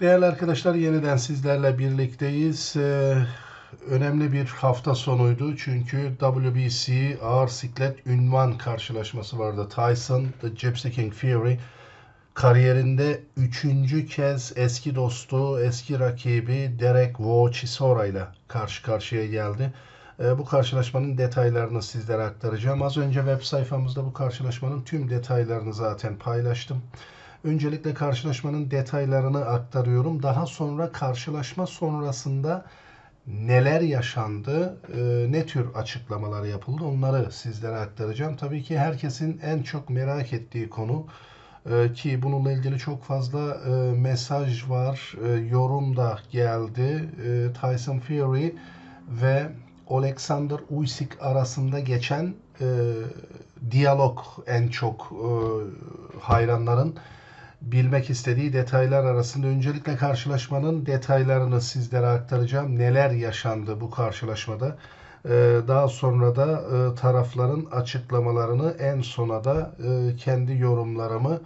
Değerli arkadaşlar yeniden sizlerle birlikteyiz. Ee, önemli bir hafta sonuydu çünkü WBC ağır siklet ünvan karşılaşması vardı. Tyson, The Gypsy Fury kariyerinde üçüncü kez eski dostu, eski rakibi Derek Chisora ile karşı karşıya geldi. Ee, bu karşılaşmanın detaylarını sizlere aktaracağım. Az önce web sayfamızda bu karşılaşmanın tüm detaylarını zaten paylaştım. Öncelikle karşılaşmanın detaylarını aktarıyorum. Daha sonra karşılaşma sonrasında neler yaşandı, e, ne tür açıklamalar yapıldı onları sizlere aktaracağım. Tabii ki herkesin en çok merak ettiği konu e, ki bununla ilgili çok fazla e, mesaj var, yorum da geldi. Tyson Fury ve Alexander Usyk arasında geçen diyalog en çok hayranların bilmek istediği detaylar arasında öncelikle karşılaşmanın detaylarını sizlere aktaracağım. Neler yaşandı bu karşılaşmada? Ee, daha sonra da e, tarafların açıklamalarını en sona da e, kendi yorumlarımı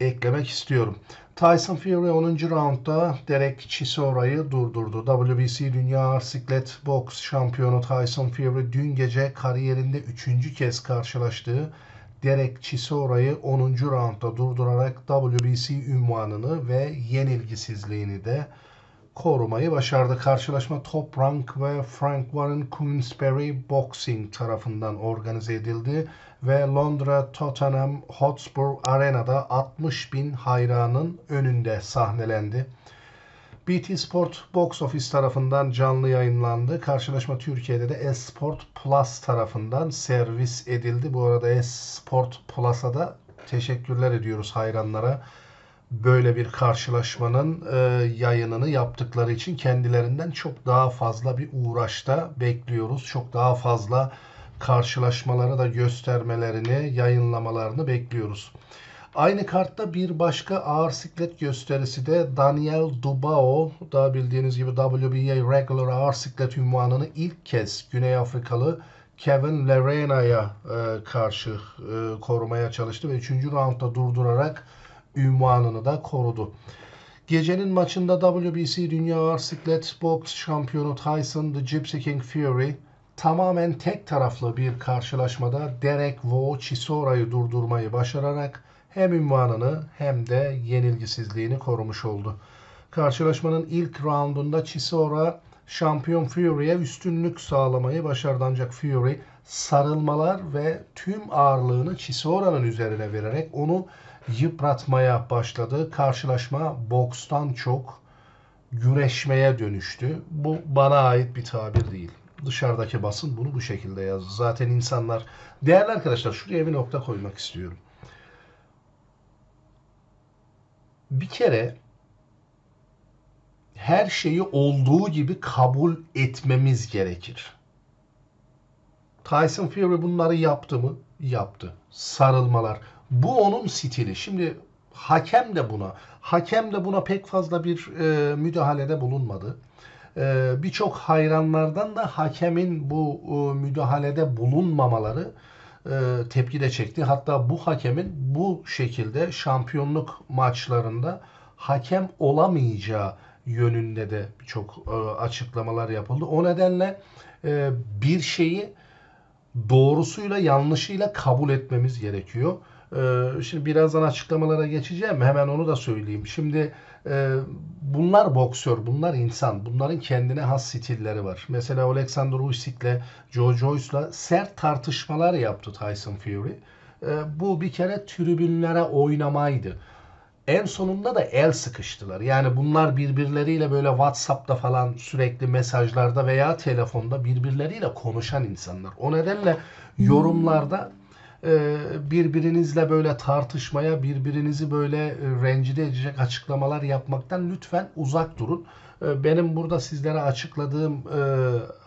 eklemek istiyorum. Tyson Fury 10. roundda Derek Chisora'yı durdurdu. WBC Dünya Ağır Siklet Boks Şampiyonu Tyson Fury dün gece kariyerinde 3. kez karşılaştığı Derek Chisora'yı 10. roundda durdurarak WBC ünvanını ve yenilgisizliğini de korumayı başardı. Karşılaşma Top Rank ve Frank Warren Queensberry Boxing tarafından organize edildi ve Londra Tottenham Hotspur Arena'da 60 bin hayranın önünde sahnelendi. BT Sport Box Office tarafından canlı yayınlandı. Karşılaşma Türkiye'de de Esport Plus tarafından servis edildi. Bu arada Esport Plus'a da teşekkürler ediyoruz hayranlara. Böyle bir karşılaşmanın e, yayınını yaptıkları için kendilerinden çok daha fazla bir uğraşta bekliyoruz. Çok daha fazla karşılaşmaları da göstermelerini, yayınlamalarını bekliyoruz. Aynı kartta bir başka ağır siklet gösterisi de Daniel Dubao da bildiğiniz gibi WBA Regular ağır siklet ünvanını ilk kez Güney Afrikalı Kevin Lerena'ya e, karşı e, korumaya çalıştı ve 3. roundda durdurarak ünvanını da korudu. Gecenin maçında WBC Dünya Ağır Siklet Boks Şampiyonu Tyson The Gypsy King Fury tamamen tek taraflı bir karşılaşmada Derek Wo Chisora'yı durdurmayı başararak hem ünvanını hem de yenilgisizliğini korumuş oldu. Karşılaşmanın ilk roundunda Chisora şampiyon Fury'e üstünlük sağlamayı başardı ancak Fury sarılmalar ve tüm ağırlığını Chisora'nın üzerine vererek onu yıpratmaya başladı. Karşılaşma bokstan çok güreşmeye dönüştü. Bu bana ait bir tabir değil. Dışarıdaki basın bunu bu şekilde yazdı. Zaten insanlar değerli arkadaşlar şuraya bir nokta koymak istiyorum. Bir kere her şeyi olduğu gibi kabul etmemiz gerekir. Tyson Fury bunları yaptı mı? Yaptı. Sarılmalar. Bu onun stili. Şimdi hakem de buna, hakem de buna pek fazla bir e, müdahalede bulunmadı. E, Birçok hayranlardan da hakemin bu e, müdahalede bulunmamaları tepki de çekti. Hatta bu hakemin bu şekilde şampiyonluk maçlarında hakem olamayacağı yönünde de birçok e, açıklamalar yapıldı. O nedenle e, bir şeyi doğrusuyla yanlışıyla kabul etmemiz gerekiyor. Şimdi birazdan açıklamalara geçeceğim. Hemen onu da söyleyeyim. Şimdi e, bunlar boksör, bunlar insan. Bunların kendine has stilleri var. Mesela Alexander Usyk'le Joe Joyce'la sert tartışmalar yaptı Tyson Fury. Ee, bu bir kere tribünlere oynamaydı. En sonunda da el sıkıştılar. Yani bunlar birbirleriyle böyle WhatsApp'ta falan sürekli mesajlarda veya telefonda birbirleriyle konuşan insanlar. O nedenle yorumlarda e, birbirinizle böyle tartışmaya, birbirinizi böyle e, rencide edecek açıklamalar yapmaktan lütfen uzak durun. E, benim burada sizlere açıkladığım,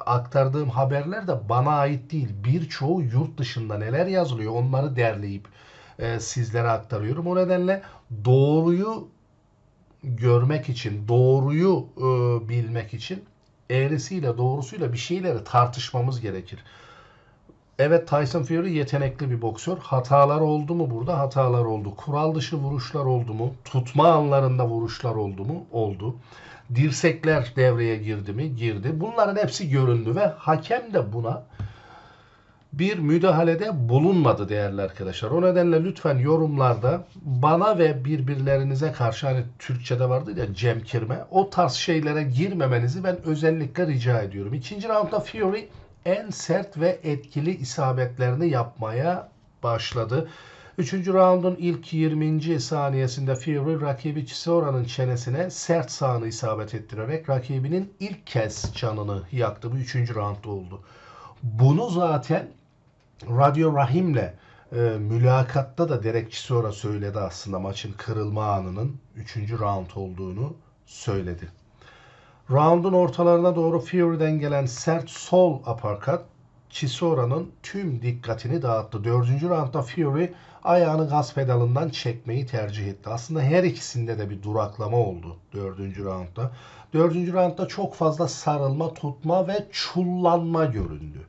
aktardığım haberler de bana ait değil. Birçoğu yurt dışında neler yazılıyor onları derleyip sizlere aktarıyorum. O nedenle doğruyu görmek için, doğruyu bilmek için eğrisiyle doğrusuyla bir şeyleri tartışmamız gerekir Evet Tyson Fury yetenekli bir boksör. Hatalar oldu mu burada? Hatalar oldu. Kural dışı vuruşlar oldu mu? Tutma anlarında vuruşlar oldu mu? Oldu. Dirsekler devreye girdi mi? Girdi. Bunların hepsi göründü ve hakem de buna bir müdahalede bulunmadı değerli arkadaşlar. O nedenle lütfen yorumlarda bana ve birbirlerinize karşı hani Türkçe'de vardı ya cemkirme o tarz şeylere girmemenizi ben özellikle rica ediyorum. İkinci roundda Fury en sert ve etkili isabetlerini yapmaya başladı. Üçüncü roundun ilk 20. saniyesinde Fury rakibi Chisora'nın çenesine sert sağını isabet ettirerek rakibinin ilk kez canını yaktı. Bu üçüncü roundda oldu. Bunu zaten Radio Rahim'le e, mülakatta da Derek Chisora söyledi aslında maçın kırılma anının 3. round olduğunu söyledi. Round'un ortalarına doğru Fury'den gelen sert sol uppercut Chisora'nın tüm dikkatini dağıttı. Dördüncü roundda Fury ayağını gaz pedalından çekmeyi tercih etti. Aslında her ikisinde de bir duraklama oldu dördüncü roundda. Dördüncü roundda çok fazla sarılma, tutma ve çullanma göründü.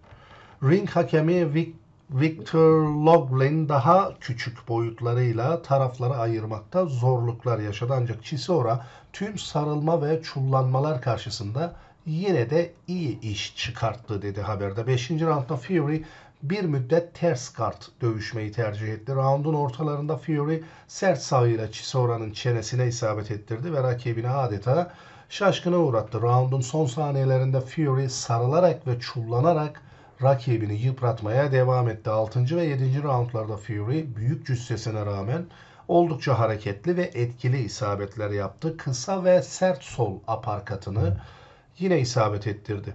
Ring hakemi Vic Victor Loglin daha küçük boyutlarıyla tarafları ayırmakta zorluklar yaşadı. Ancak Chisora tüm sarılma ve çullanmalar karşısında yine de iyi iş çıkarttı dedi haberde. 5. roundda Fury bir müddet ters kart dövüşmeyi tercih etti. Roundun ortalarında Fury sert sağıyla Chisora'nın çenesine isabet ettirdi ve rakibini adeta şaşkına uğrattı. Roundun son saniyelerinde Fury sarılarak ve çullanarak rakibini yıpratmaya devam etti. 6. ve 7. roundlarda Fury büyük cüssesine rağmen oldukça hareketli ve etkili isabetler yaptı. Kısa ve sert sol aparkatını yine isabet ettirdi.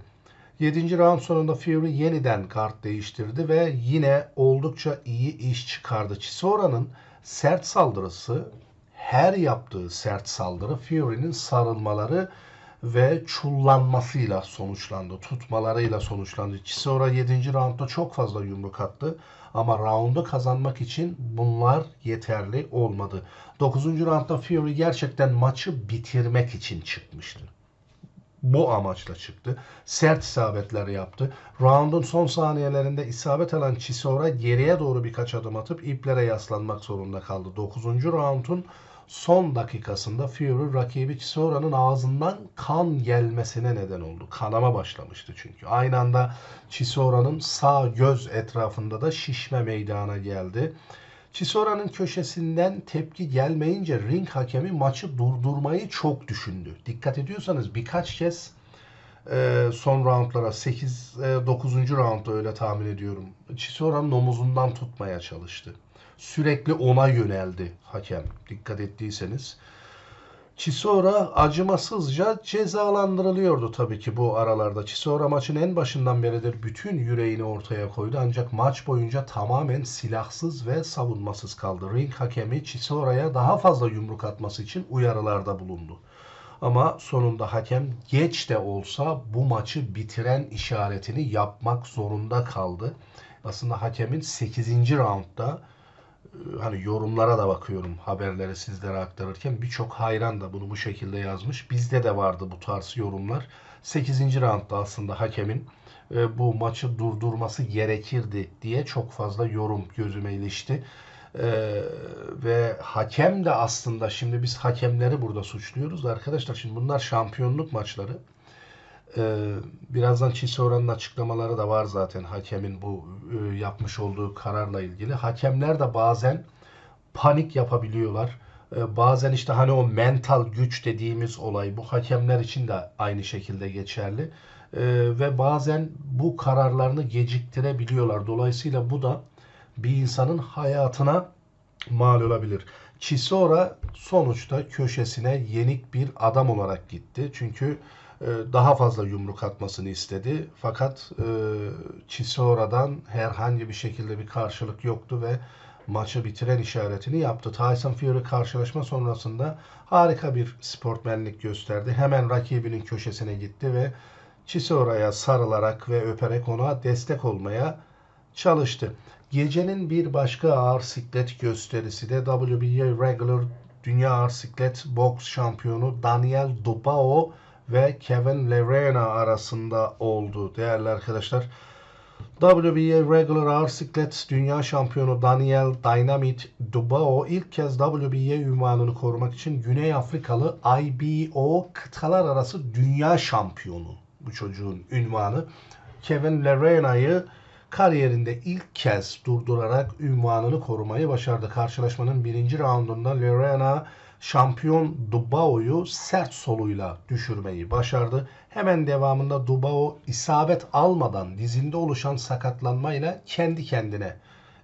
7. round sonunda Fury yeniden kart değiştirdi ve yine oldukça iyi iş çıkardı. Chisora'nın sert saldırısı her yaptığı sert saldırı Fury'nin sarılmaları ve çullanmasıyla sonuçlandı. Tutmalarıyla sonuçlandı. Chisora 7. roundda çok fazla yumruk attı. Ama roundu kazanmak için bunlar yeterli olmadı. 9. roundda Fury gerçekten maçı bitirmek için çıkmıştı. Bu amaçla çıktı. Sert isabetler yaptı. Roundun son saniyelerinde isabet alan Chisora geriye doğru birkaç adım atıp iplere yaslanmak zorunda kaldı. 9. roundun son dakikasında Fury rakibi Chisora'nın ağzından kan gelmesine neden oldu. Kanama başlamıştı çünkü. Aynı anda Chisora'nın sağ göz etrafında da şişme meydana geldi. Chisora'nın köşesinden tepki gelmeyince ring hakemi maçı durdurmayı çok düşündü. Dikkat ediyorsanız birkaç kez e, son roundlara 8 e, 9. roundda öyle tahmin ediyorum. Chisora'nın omuzundan tutmaya çalıştı sürekli ona yöneldi hakem. Dikkat ettiyseniz. Chisora acımasızca cezalandırılıyordu tabii ki bu aralarda. Chisora maçın en başından beridir bütün yüreğini ortaya koydu ancak maç boyunca tamamen silahsız ve savunmasız kaldı. Ring hakemi Chisora'ya daha fazla yumruk atması için uyarılarda bulundu. Ama sonunda hakem geç de olsa bu maçı bitiren işaretini yapmak zorunda kaldı. Aslında hakemin 8. roundda hani yorumlara da bakıyorum haberleri sizlere aktarırken birçok hayran da bunu bu şekilde yazmış. Bizde de vardı bu tarz yorumlar. 8. roundda aslında hakemin e, bu maçı durdurması gerekirdi diye çok fazla yorum gözüme ilişti. Ee, ve hakem de aslında şimdi biz hakemleri burada suçluyoruz arkadaşlar. Şimdi bunlar şampiyonluk maçları. Ee, birazdan Chisora'nın açıklamaları da var zaten hakemin bu e, yapmış olduğu kararla ilgili. Hakemler de bazen panik yapabiliyorlar. Ee, bazen işte hani o mental güç dediğimiz olay bu hakemler için de aynı şekilde geçerli. Ee, ve bazen bu kararlarını geciktirebiliyorlar. Dolayısıyla bu da bir insanın hayatına mal olabilir. Chisora sonuçta köşesine yenik bir adam olarak gitti. Çünkü daha fazla yumruk atmasını istedi. Fakat e, Chisora'dan herhangi bir şekilde bir karşılık yoktu ve maçı bitiren işaretini yaptı. Tyson Fury karşılaşma sonrasında harika bir sportmenlik gösterdi. Hemen rakibinin köşesine gitti ve Chisora'ya sarılarak ve öperek ona destek olmaya çalıştı. Gecenin bir başka ağır siklet gösterisi de WBA Regular Dünya Ağır Siklet Boks Şampiyonu Daniel Dubao ve Kevin Lerena arasında oldu değerli arkadaşlar. WBA Regular Ağır Siklet Dünya Şampiyonu Daniel Dynamite Dubao ilk kez WBA ünvanını korumak için Güney Afrikalı IBO kıtalar arası dünya şampiyonu bu çocuğun ünvanı. Kevin Lerena'yı kariyerinde ilk kez durdurarak ünvanını korumayı başardı. Karşılaşmanın birinci raundunda Lerena şampiyon Dubao'yu sert soluyla düşürmeyi başardı. Hemen devamında Dubao isabet almadan dizinde oluşan sakatlanmayla kendi kendine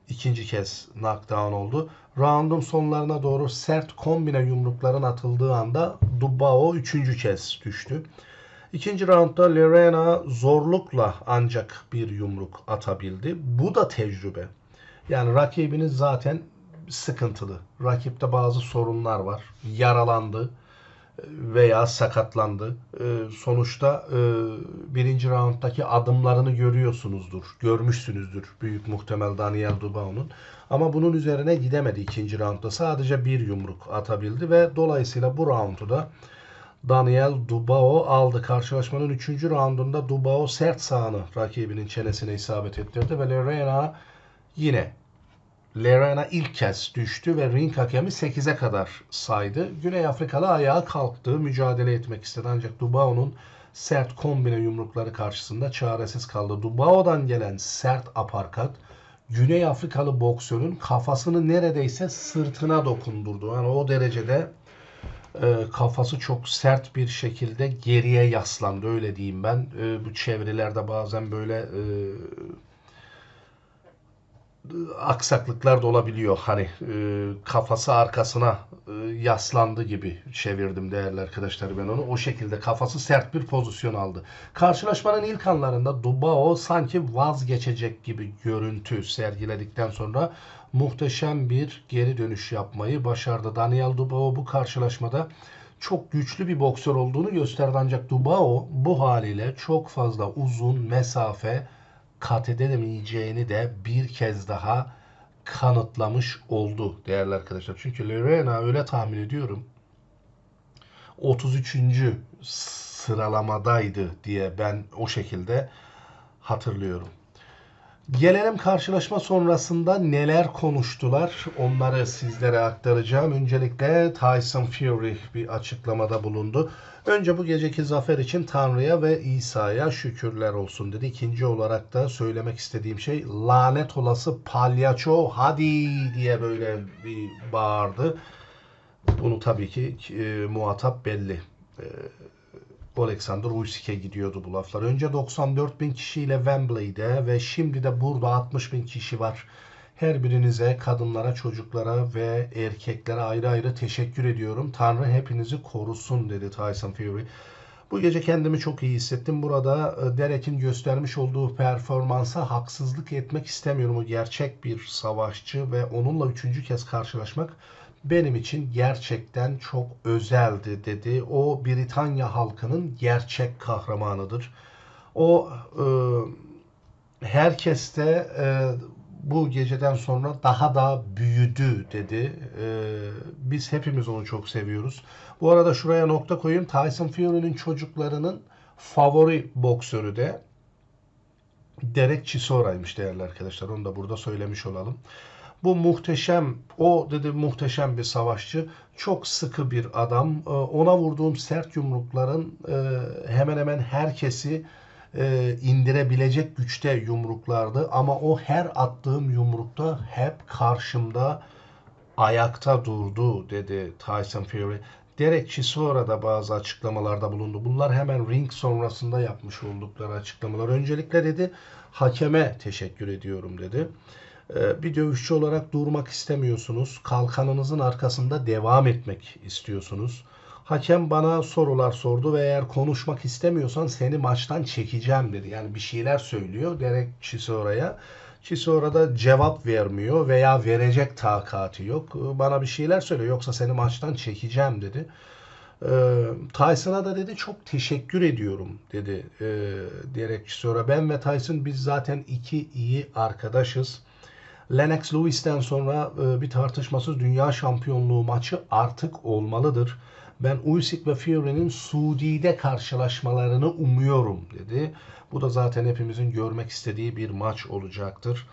ikinci kez knockdown oldu. Round'un sonlarına doğru sert kombine yumrukların atıldığı anda Dubao üçüncü kez düştü. İkinci roundda Lerena zorlukla ancak bir yumruk atabildi. Bu da tecrübe. Yani rakibiniz zaten sıkıntılı. Rakipte bazı sorunlar var. Yaralandı veya sakatlandı. Ee, sonuçta e, birinci rounddaki adımlarını görüyorsunuzdur. Görmüşsünüzdür büyük muhtemel Daniel Dubao'nun. Ama bunun üzerine gidemedi ikinci roundda. Sadece bir yumruk atabildi ve dolayısıyla bu roundu da Daniel Dubao aldı. Karşılaşmanın 3. raundunda Dubao sert sağını rakibinin çenesine isabet ettirdi ve Lerena yine Lerena ilk kez düştü ve ring hakemi 8'e kadar saydı. Güney Afrikalı ayağa kalktı, mücadele etmek istedi ancak Dubao'nun sert kombine yumrukları karşısında çaresiz kaldı. Dubao'dan gelen sert aparkat Güney Afrikalı boksörün kafasını neredeyse sırtına dokundurdu. Yani o derecede e, kafası çok sert bir şekilde geriye yaslandı öyle diyeyim ben. E, bu çevrelerde bazen böyle e, aksaklıklar da olabiliyor. Hani e, kafası arkasına e, yaslandı gibi çevirdim değerli arkadaşlar ben onu. O şekilde kafası sert bir pozisyon aldı. Karşılaşmanın ilk anlarında Dubao sanki vazgeçecek gibi görüntü sergiledikten sonra muhteşem bir geri dönüş yapmayı başardı. Daniel Dubao bu karşılaşmada çok güçlü bir boksör olduğunu gösterdi ancak Dubao bu haliyle çok fazla uzun mesafe kat edemeyeceğini de bir kez daha kanıtlamış oldu değerli arkadaşlar. Çünkü Lorena öyle tahmin ediyorum 33. sıralamadaydı diye ben o şekilde hatırlıyorum. Gelelim karşılaşma sonrasında neler konuştular onları sizlere aktaracağım. Öncelikle Tyson Fury bir açıklamada bulundu. Önce bu geceki zafer için Tanrı'ya ve İsa'ya şükürler olsun dedi. İkinci olarak da söylemek istediğim şey lanet olası palyaço hadi diye böyle bir bağırdı. Bunu tabii ki e, muhatap belli. E, Alexander Usyk'e gidiyordu bu laflar. Önce 94 bin kişiyle Wembley'de ve şimdi de burada 60 bin kişi var. Her birinize, kadınlara, çocuklara ve erkeklere ayrı ayrı teşekkür ediyorum. Tanrı hepinizi korusun dedi Tyson Fury. Bu gece kendimi çok iyi hissettim. Burada e, Derek'in göstermiş olduğu performansa haksızlık etmek istemiyorum. O gerçek bir savaşçı ve onunla üçüncü kez karşılaşmak benim için gerçekten çok özeldi dedi. O Britanya halkının gerçek kahramanıdır. O e, herkeste e, bu geceden sonra daha da büyüdü dedi. E, biz hepimiz onu çok seviyoruz. Bu arada şuraya nokta koyayım. Tyson Fury'nin çocuklarının favori boksörü de Derek Chisora'ymış değerli arkadaşlar. Onu da burada söylemiş olalım. Bu muhteşem, o dedi muhteşem bir savaşçı. Çok sıkı bir adam. Ee, ona vurduğum sert yumrukların e, hemen hemen herkesi e, indirebilecek güçte yumruklardı. Ama o her attığım yumrukta hep karşımda ayakta durdu dedi Tyson Fury. Derek Chisora da bazı açıklamalarda bulundu. Bunlar hemen ring sonrasında yapmış oldukları açıklamalar. Öncelikle dedi hakeme teşekkür ediyorum dedi. Ee, bir dövüşçü olarak durmak istemiyorsunuz. Kalkanınızın arkasında devam etmek istiyorsunuz. Hakem bana sorular sordu ve eğer konuşmak istemiyorsan seni maçtan çekeceğim dedi. Yani bir şeyler söylüyor Derek Chisora'ya. Chisora da cevap vermiyor veya verecek takati yok. Bana bir şeyler söyle yoksa seni maçtan çekeceğim dedi. Ee, Tyson'a da dedi çok teşekkür ediyorum dedi e, Derek Chisora. Ben ve Tyson biz zaten iki iyi arkadaşız. Lennox Lewis'ten sonra e, bir tartışmasız dünya şampiyonluğu maçı artık olmalıdır. Ben Usyk ve Fury'nin Suudi'de karşılaşmalarını umuyorum dedi. Bu da zaten hepimizin görmek istediği bir maç olacaktır.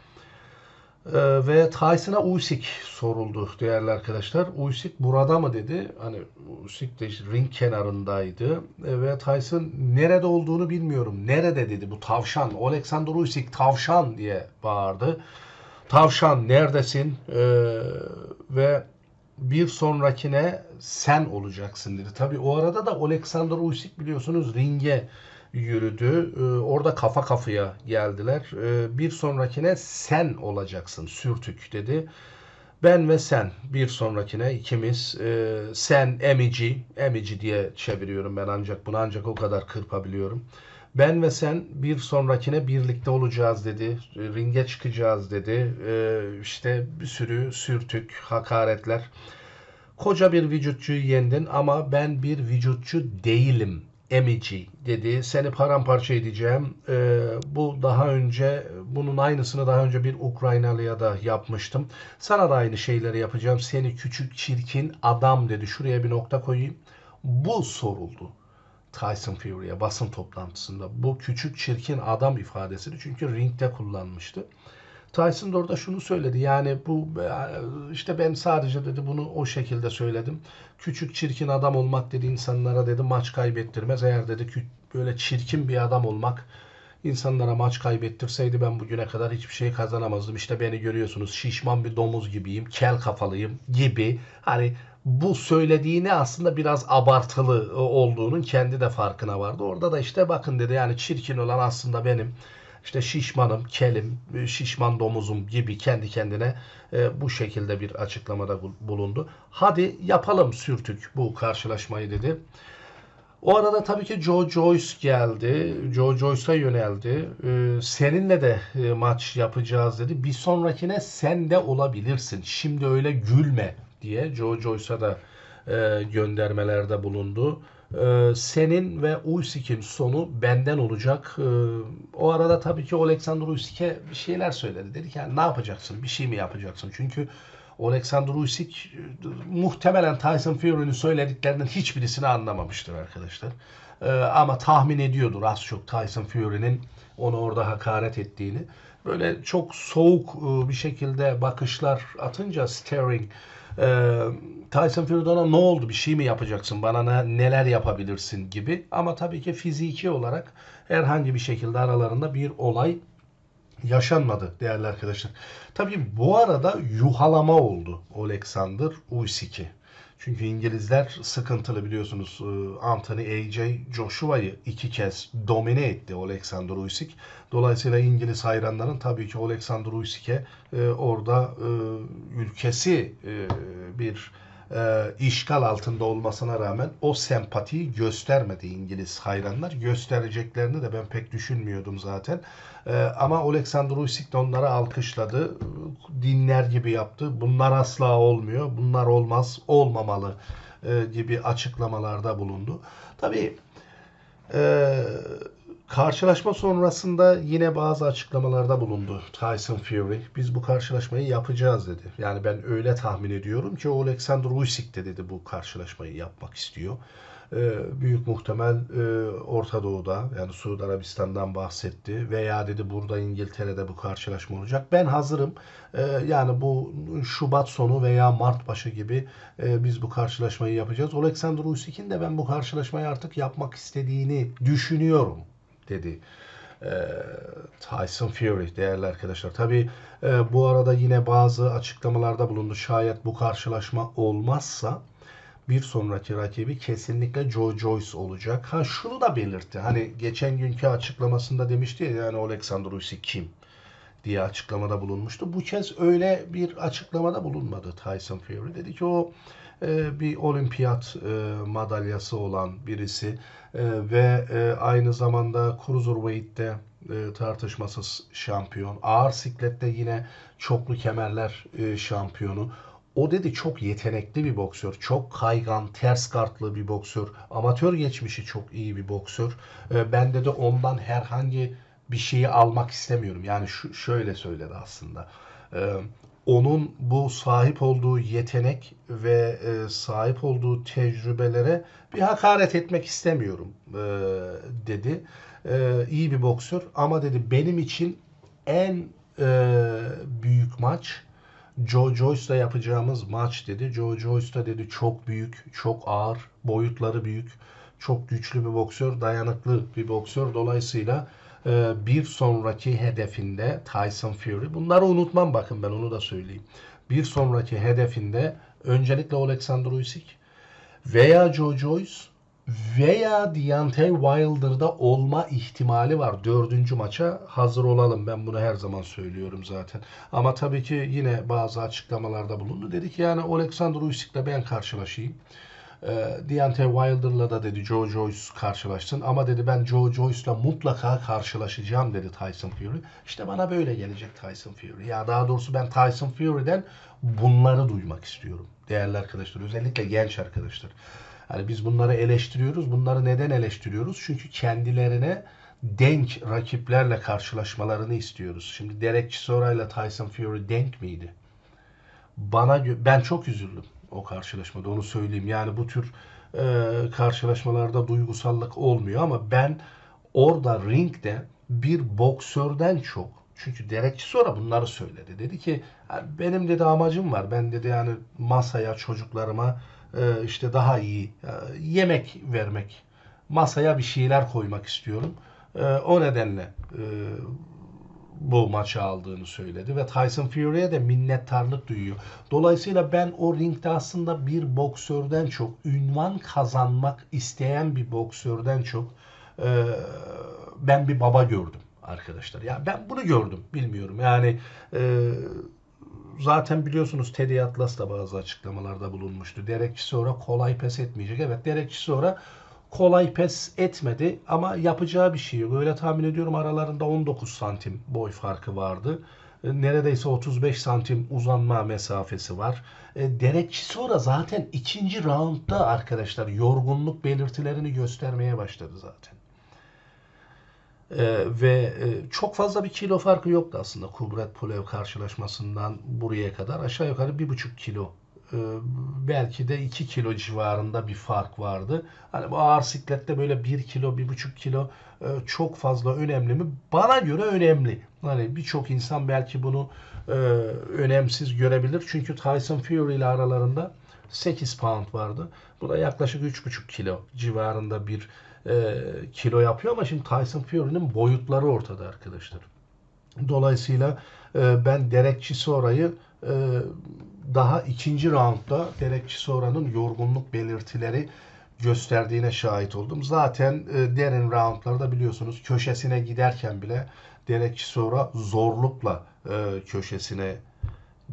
Ee, ve Tyson'a Usyk soruldu değerli arkadaşlar. Usyk burada mı dedi. Hani Usyk de işte ring kenarındaydı. Ee, ve Tyson nerede olduğunu bilmiyorum. Nerede dedi bu tavşan. Alexander Usyk tavşan diye bağırdı. Tavşan neredesin? Ee, ve bir sonrakine sen olacaksın dedi. Tabii o arada da Alexander Usyk biliyorsunuz ringe yürüdü. Ee, orada kafa kafaya geldiler. Ee, bir sonrakine sen olacaksın sürtük dedi. Ben ve sen bir sonrakine ikimiz e, sen emici emici diye çeviriyorum ben ancak bunu ancak o kadar kırpabiliyorum. Ben ve sen bir sonrakine birlikte olacağız dedi. Ringe çıkacağız dedi. Ee, işte bir sürü sürtük, hakaretler. Koca bir vücutçuyu yendin ama ben bir vücutçu değilim emici dedi. Seni paramparça edeceğim. Ee, bu daha önce bunun aynısını daha önce bir Ukraynalıya da yapmıştım. Sana da aynı şeyleri yapacağım. Seni küçük çirkin adam dedi. Şuraya bir nokta koyayım. Bu soruldu. Tyson Fury'e basın toplantısında bu küçük çirkin adam ifadesini çünkü ringde kullanmıştı. Tyson da orada şunu söyledi. Yani bu işte ben sadece dedi bunu o şekilde söyledim. Küçük çirkin adam olmak dedi insanlara dedi maç kaybettirmez. Eğer dedi böyle çirkin bir adam olmak insanlara maç kaybettirseydi ben bugüne kadar hiçbir şey kazanamazdım. İşte beni görüyorsunuz şişman bir domuz gibiyim, kel kafalıyım gibi. Hani bu söylediğini aslında biraz abartılı olduğunun kendi de farkına vardı. Orada da işte bakın dedi yani çirkin olan aslında benim işte şişmanım, kelim, şişman domuzum gibi kendi kendine e, bu şekilde bir açıklamada bulundu. Hadi yapalım sürtük bu karşılaşmayı dedi. O arada tabii ki Joe Joyce geldi. Joe Joyce'a yöneldi. Seninle de e, maç yapacağız dedi. Bir sonrakine sen de olabilirsin. Şimdi öyle gülme diye Joe Joyce'a da e, göndermelerde bulundu. E, senin ve Usyk'in sonu benden olacak. E, o arada tabii ki Alexander Usyk'e bir şeyler söyledi. Dedi ki yani ne yapacaksın? Bir şey mi yapacaksın? Çünkü Alexander Usyk muhtemelen Tyson Fury'nin söylediklerinin hiçbirisini anlamamıştır arkadaşlar. Ee, ama tahmin ediyordur az çok Tyson Fury'nin onu orada hakaret ettiğini. Böyle çok soğuk e, bir şekilde bakışlar atınca Sterling e, Tyson Fury ne oldu bir şey mi yapacaksın bana neler yapabilirsin gibi. Ama tabii ki fiziki olarak herhangi bir şekilde aralarında bir olay yaşanmadı değerli arkadaşlar. Tabii bu arada yuhalama oldu Alexander Usyk'i. Çünkü İngilizler sıkıntılı biliyorsunuz. Ee, Anthony AJ Joshua'yı iki kez domine etti Alexander Usyk. Dolayısıyla İngiliz hayranların tabii ki Alexander Usyk'e e, orada e, ülkesi e, bir e, işgal altında olmasına rağmen o sempatiyi göstermedi İngiliz hayranlar. Göstereceklerini de ben pek düşünmüyordum zaten. E, ama Alexander Usyk de onları alkışladı. Dinler gibi yaptı. Bunlar asla olmuyor. Bunlar olmaz, olmamalı e, gibi açıklamalarda bulundu. Tabii eee Karşılaşma sonrasında yine bazı açıklamalarda bulundu Tyson Fury. Biz bu karşılaşmayı yapacağız dedi. Yani ben öyle tahmin ediyorum ki Alexander Usyk de dedi bu karşılaşmayı yapmak istiyor. Ee, büyük muhtemel e, Orta Doğu'da yani Suudi Arabistan'dan bahsetti veya dedi burada İngiltere'de bu karşılaşma olacak. Ben hazırım. Ee, yani bu Şubat sonu veya Mart başı gibi e, biz bu karşılaşmayı yapacağız. Alexander Usyk'in de ben bu karşılaşmayı artık yapmak istediğini düşünüyorum dedi. E, Tyson Fury değerli arkadaşlar. Tabi e, bu arada yine bazı açıklamalarda bulundu. Şayet bu karşılaşma olmazsa bir sonraki rakibi kesinlikle Joe Joyce olacak. Ha şunu da belirtti. Hani geçen günkü açıklamasında demişti ya yani Alexander Usyk kim diye açıklamada bulunmuştu. Bu kez öyle bir açıklamada bulunmadı Tyson Fury. Dedi ki o bir olimpiyat e, madalyası olan birisi e, ve aynı zamanda Cruiserweight'te tartışmasız şampiyon. Ağır siklette yine çoklu kemerler şampiyonu. O dedi çok yetenekli bir boksör, çok kaygan, ters kartlı bir boksör, amatör geçmişi çok iyi bir boksör. Ben dedi ondan herhangi bir şeyi almak istemiyorum. Yani şu şöyle söyledi aslında onun bu sahip olduğu yetenek ve e, sahip olduğu tecrübelere bir hakaret etmek istemiyorum e, dedi. E, iyi bir boksör ama dedi benim için en e, büyük maç Joe Joyce'la yapacağımız maç dedi. Joe Joyce da dedi çok büyük, çok ağır, boyutları büyük, çok güçlü bir boksör, dayanıklı bir boksör. Dolayısıyla bir sonraki hedefinde Tyson Fury, bunları unutmam bakın ben onu da söyleyeyim. Bir sonraki hedefinde öncelikle Alexander Usyk veya Joe Joyce veya Deontay Wilder'da olma ihtimali var. Dördüncü maça hazır olalım. Ben bunu her zaman söylüyorum zaten. Ama tabii ki yine bazı açıklamalarda bulundu. Dedi ki yani Alexander Usyk'le ben karşılaşayım. E, Deontay Wilder'la da dedi Joe Joyce karşılaşsın. Ama dedi ben Joe Joyce'la mutlaka karşılaşacağım dedi Tyson Fury. İşte bana böyle gelecek Tyson Fury. Ya daha doğrusu ben Tyson Fury'den bunları duymak istiyorum. Değerli arkadaşlar. Özellikle genç arkadaşlar. Yani biz bunları eleştiriyoruz. Bunları neden eleştiriyoruz? Çünkü kendilerine denk rakiplerle karşılaşmalarını istiyoruz. Şimdi Derek Chisora ile Tyson Fury denk miydi? Bana ben çok üzüldüm o karşılaşmada onu söyleyeyim. Yani bu tür e, karşılaşmalarda duygusallık olmuyor ama ben orada ringde bir boksörden çok çünkü Derek Chisora bunları söyledi. Dedi ki benim dedi amacım var. Ben dedi yani masaya çocuklarıma e, işte daha iyi e, yemek vermek, masaya bir şeyler koymak istiyorum. E, o nedenle bu maçı aldığını söyledi ve Tyson Fury'e de minnettarlık duyuyor. Dolayısıyla ben o ringde aslında bir boksörden çok ünvan kazanmak isteyen bir boksörden çok ben bir baba gördüm arkadaşlar. Ya ben bunu gördüm bilmiyorum. Yani zaten biliyorsunuz Teddy Atlas da bazı açıklamalarda bulunmuştu. Derek sonra kolay pes etmeyecek. Evet Derek sonra kolay pes etmedi ama yapacağı bir şey yok. Öyle tahmin ediyorum aralarında 19 santim boy farkı vardı. E, neredeyse 35 santim uzanma mesafesi var. E, Derek sonra zaten ikinci roundda arkadaşlar yorgunluk belirtilerini göstermeye başladı zaten. Ee, ve e, çok fazla bir kilo farkı yoktu aslında Kubrat Pulev karşılaşmasından buraya kadar. Aşağı yukarı bir buçuk kilo e, belki de 2 kilo civarında bir fark vardı. Hani bu ağır siklette böyle 1 kilo, 1,5 kilo e, çok fazla önemli mi? Bana göre önemli. Hani birçok insan belki bunu e, önemsiz görebilir. Çünkü Tyson Fury ile aralarında 8 pound vardı. Bu da yaklaşık 3,5 kilo civarında bir e, kilo yapıyor ama şimdi Tyson Fury'nin boyutları ortada arkadaşlar. Dolayısıyla e, ben Derek Chisora'yı e, daha ikinci roundda Derek Chisora'nın yorgunluk belirtileri gösterdiğine şahit oldum. Zaten e, derin roundlarda biliyorsunuz köşesine giderken bile Derek Chisora zorlukla e, köşesine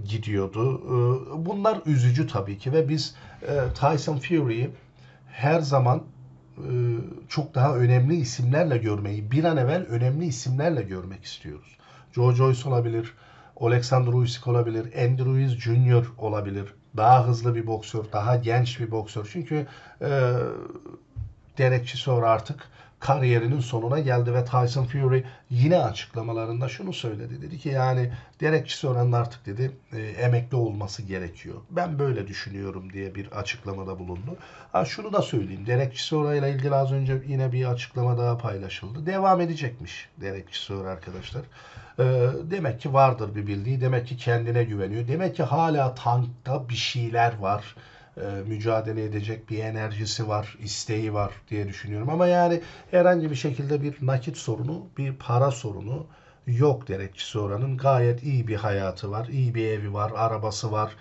gidiyordu. E, bunlar üzücü tabii ki ve biz e, Tyson Fury'yi her zaman e, çok daha önemli isimlerle görmeyi, bir an evvel önemli isimlerle görmek istiyoruz. Joe Joyce olabilir, Alexander Usyk olabilir, Andrew Ruiz Jr. olabilir. Daha hızlı bir boksör, daha genç bir boksör. Çünkü e, Derek Chisora artık kariyerinin sonuna geldi ve Tyson Fury yine açıklamalarında şunu söyledi. Dedi ki yani Derek Chisora'nın artık dedi e, emekli olması gerekiyor. Ben böyle düşünüyorum diye bir açıklamada bulundu. Ha şunu da söyleyeyim. Derek Chisora ile ilgili az önce yine bir açıklama daha paylaşıldı. Devam edecekmiş Derek Chisora arkadaşlar. E, demek ki vardır bir bildiği. Demek ki kendine güveniyor. Demek ki hala tankta bir şeyler var mücadele edecek bir enerjisi var, isteği var diye düşünüyorum. Ama yani herhangi bir şekilde bir nakit sorunu, bir para sorunu yok Derekçisi oranın. Gayet iyi bir hayatı var, iyi bir evi var, arabası var.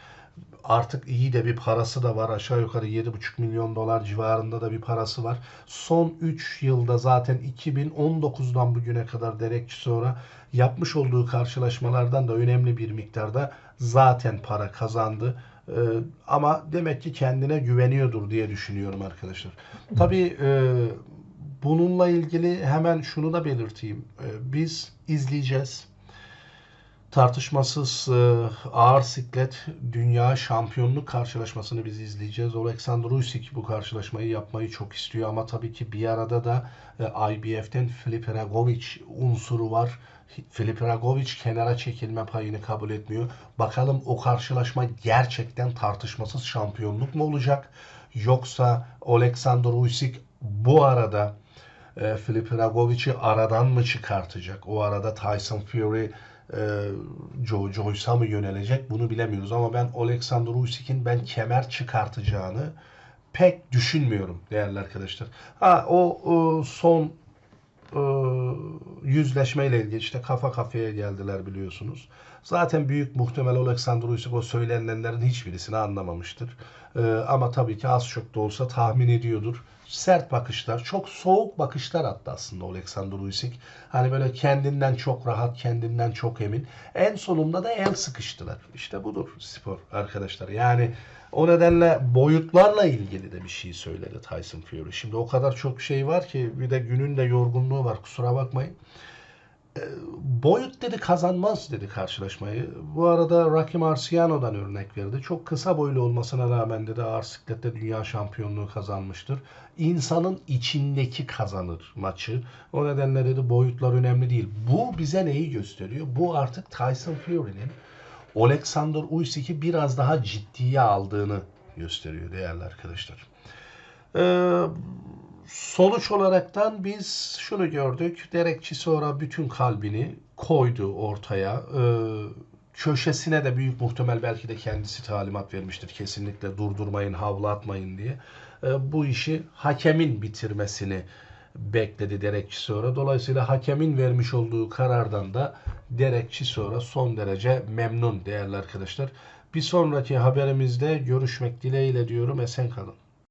Artık iyi de bir parası da var. Aşağı yukarı 7,5 milyon dolar civarında da bir parası var. Son 3 yılda zaten 2019'dan bugüne kadar Derekçi sonra yapmış olduğu karşılaşmalardan da önemli bir miktarda zaten para kazandı. Ee, ama demek ki kendine güveniyordur diye düşünüyorum arkadaşlar. Tabii e, bununla ilgili hemen şunu da belirteyim. E, biz izleyeceğiz. Tartışmasız e, ağır siklet dünya şampiyonluk karşılaşmasını biz izleyeceğiz. Oleksandr Usyk bu karşılaşmayı yapmayı çok istiyor ama tabii ki bir arada da e, IBF'ten Filip Ragovic unsuru var. Filip Ragovic kenara çekilme payını kabul etmiyor. Bakalım o karşılaşma gerçekten tartışmasız şampiyonluk mu olacak? Yoksa Oleksandr Usyk bu arada e, Filip Ragovic'i aradan mı çıkartacak? O arada Tyson Fury e, Joe Joyce'a mı yönelecek? Bunu bilemiyoruz ama ben Oleksandr Usyk'in ben kemer çıkartacağını pek düşünmüyorum değerli arkadaşlar. Ha o, o son yüzleşmeyle ilgili işte kafa kafaya geldiler biliyorsunuz. Zaten büyük muhtemel Oleksandr Usyk o söylenenlerin hiçbirisini anlamamıştır. E, ama tabii ki az çok da olsa tahmin ediyordur. Sert bakışlar, çok soğuk bakışlar attı aslında Oleksandr Usyk. Hani böyle kendinden çok rahat, kendinden çok emin. En sonunda da el sıkıştılar. İşte budur spor arkadaşlar. Yani o nedenle boyutlarla ilgili de bir şey söyledi Tyson Fury. Şimdi o kadar çok şey var ki bir de günün de yorgunluğu var kusura bakmayın. E, boyut dedi kazanmaz dedi karşılaşmayı. Bu arada Rocky Marciano'dan örnek verdi. Çok kısa boylu olmasına rağmen dedi ağır siklette dünya şampiyonluğu kazanmıştır. İnsanın içindeki kazanır maçı. O nedenle dedi boyutlar önemli değil. Bu bize neyi gösteriyor? Bu artık Tyson Fury'nin Alexander Usyk'i biraz daha ciddiye aldığını gösteriyor değerli arkadaşlar. Ee, sonuç olaraktan biz şunu gördük. Derek Chisora bütün kalbini koydu ortaya. Ee, köşesine de büyük muhtemel belki de kendisi talimat vermiştir. Kesinlikle durdurmayın, havlu atmayın diye. Ee, bu işi hakemin bitirmesini bekledi Derek Chisora. Dolayısıyla hakemin vermiş olduğu karardan da Derek Chisora son derece memnun değerli arkadaşlar. Bir sonraki haberimizde görüşmek dileğiyle diyorum. Esen kalın.